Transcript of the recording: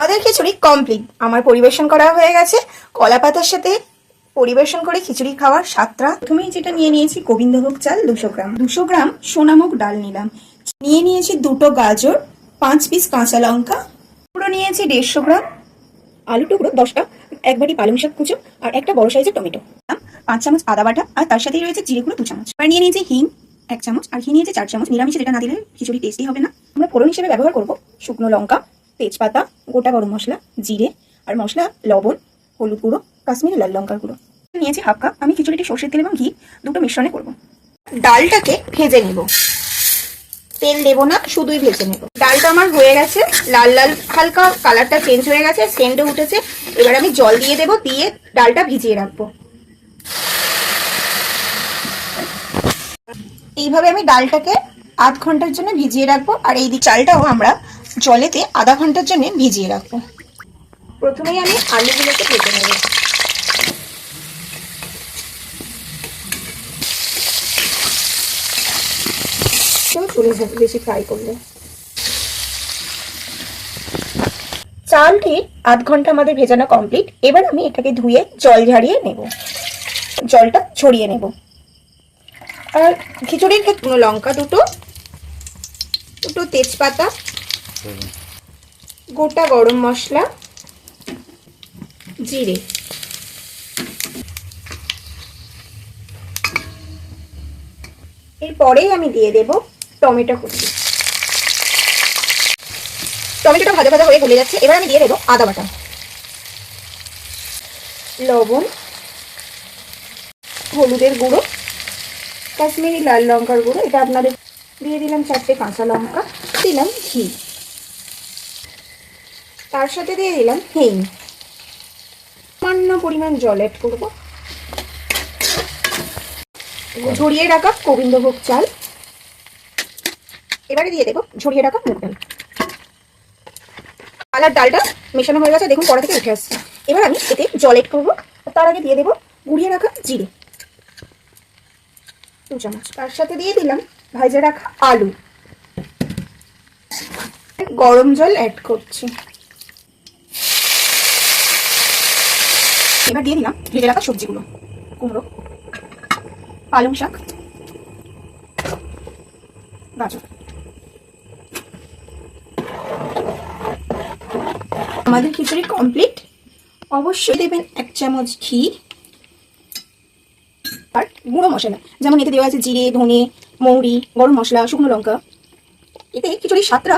আমাদের খিচুড়ি কমপ্লিট আমার পরিবেশন করা হয়ে গেছে। কলা পাতার সাথে পরিবেশন করে খিচুড়ি খাওয়ার সাতটা প্রথমেই যেটা নিয়ে নিয়েছি গোবিন্দভোগ চাল দুশো গ্রাম। দুশো গ্রাম সোনামুগ ডাল নিলাম। নিয়ে নিয়েছি দুটো গাজর, পাঁচ পিস কাঁচা লঙ্কা, পুরো নিয়েছি দেড়শো গ্রাম আলু টুকরো দশটা এক বাটি পালং শাক কুচো আর একটা বড় সাইজের টমেটো। পাঁচ চামচ আদা বাটা আর তার সাথেই রয়েছে জিরে গুঁড়ো দু চামচ। আর নিয়ে নিয়েছি হিং, এক চামচ। আর ঘি নিয়েছি চার চামচ। নিরামিষে যেটা না দিলে খিচুড়ি টেস্টি হবে না। আমরা ফোড়ন হিসেবে ব্যবহার করব শুকনো লঙ্কা তেজপাতা, গোটা গরম মশলা, জিরে আর মশলা, লবণ, হলুদ গুঁড়ো, কাশ্মীরি লাল লঙ্কার গুঁড়ো। নিয়েছি হাফ কাপ। আমি খিচুড়িটি সর্ষের তেল এবং ঘি দুটো মিশ্রণে করব। ডালটাকে ভেজে নেব। তেল দেবো না, শুধুই ভেজে নেব। ডালটা আমার হয়ে গেছে। লাল লাল হালকা কালারটা চেঞ্জ হয়ে গেছে সেন্টও উঠেছে। এবার আমি জল দিয়ে দেবো, দিয়ে ডালটা ভিজিয়ে রাখব। এইভাবে আমি ডালটাকে আধ ঘণ্টার জন্য ভিজিয়ে রাখব। আর এই চালটাও আমরা জলেতে আধা ঘণ্টার জন্য ভিজিয়ে রাখব। প্রথমেই আমি আলুগুলোকে ভেজে নেব। বেশি ফ্রাই করলে। চালটি আধ ঘণ্টা আমাদের ভেজানো কমপ্লিট এবার আমি এটাকে ধুয়ে জল ঝাড়িয়ে নেব। জলটা ছড়িয়ে নেব। আর খিচুড়ির ক্ষেত্রে লঙ্কা দুটো দুটো তেজপাতা গোটা গরম মশলা, জিরে। এরপরেই আমি দিয়ে দেব টমেটো কুচি। টমেটোটা ভাজা ভাজা হয়ে গলে যাচ্ছে, এবার আমি দিয়ে দেবো আদা বাটা। লবণ, হলুদের গুঁড়ো, কাশ্মীরি লাল লঙ্কার গুঁড়ো, এটা আপনাদের দিয়ে দিলাম চারটে কাঁচা লঙ্কা, দিলাম ঘি। তার সাথে দিয়ে দিলাম হিং। সামান্য পরিমাণ জল অ্যাড করব। ঝরিয়ে রাখা গোবিন্দভোগ চাল। এবারে দিয়ে দেবো ঝরিয়ে রাখা মুগ ডাল। কালার ডালটা মেশানো হয়ে গেছে, দেখুন কড়া থেকে উঠে আসছে। এবার আমি এতে জল এড করব। তার আগে দিয়ে দেবো গুড়িয়ে রাখা জিরে। দু চামচ। তার সাথে দিয়ে দিলাম ভাজে রাখা আলু। গরম জল অ্যাড করছি। এবার দিয়ে দিলাম ভেজে রাখা সবজিগুলো। কুমড়ো, পালং শাক, গাজর। আমাদের খিচুড়ি কমপ্লিট অবশ্যই দেবেন এক চামচ ঘি আর গুঁড়ো মশলা। যেমন এতে দেওয়া আছে জিরে, ধনে, মৌরি, গরম মশলা, শুকনো লঙ্কা। এতে খিচুড়ির স্বাদটা